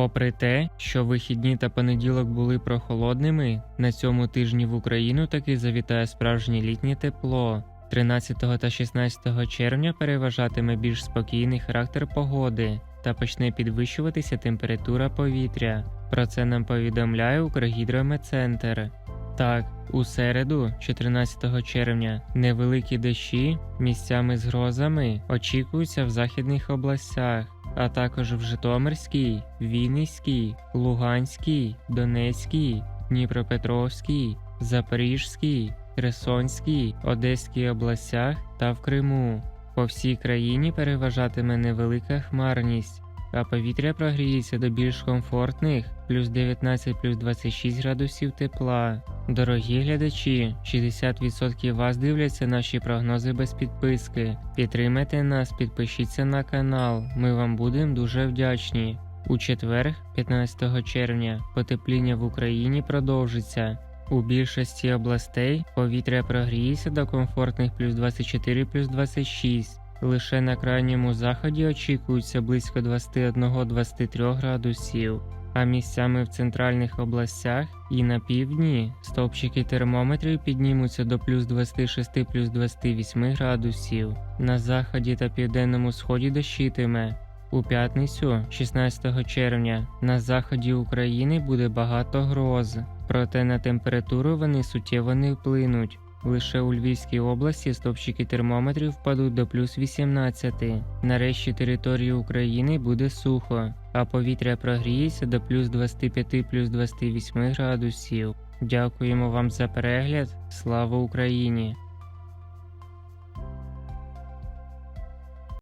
Попри те, що вихідні та понеділок були прохолодними, на цьому тижні в Україну таки завітає справжнє літнє тепло. 13 та 16 червня переважатиме більш спокійний характер погоди та почне підвищуватися температура повітря. Про це нам повідомляє Укргідрометцентр. Так, у середу, 14 червня, невеликі дощі місцями з грозами очікуються в західних областях, а також в Житомирській, Вінницькій, Луганській, Донецькій, Дніпропетровській, Запорізькій, Херсонській, Одеській областях та в Криму. По всій країні переважатиме невелика хмарність, а повітря прогріється до більш комфортних плюс 19 плюс 26 градусів тепла. Дорогі глядачі, 60% вас дивляться наші прогнози без підписки. Підтримайте нас, підпишіться на канал. Ми вам будемо дуже вдячні. У четвер, 15 червня, потепління в Україні продовжиться. У більшості областей повітря прогріється до комфортних плюс 24 плюс 26. Лише на крайньому заході очікується близько 21-23 градусів, а місцями в центральних областях і на півдні стовпчики термометрів піднімуться до плюс 26 плюс 28 градусів. На заході та південному сході дощитиме. У п'ятницю, 16 червня, на заході України буде багато гроз, проте на температуру вони суттєво не вплинуть. Лише у Львівській області стопчики термометрів впадуть до плюс 18. Нарешті території України буде сухо, а повітря прогріється до плюс 25 плюс 28 градусів. Дякуємо вам за перегляд. Слава Україні!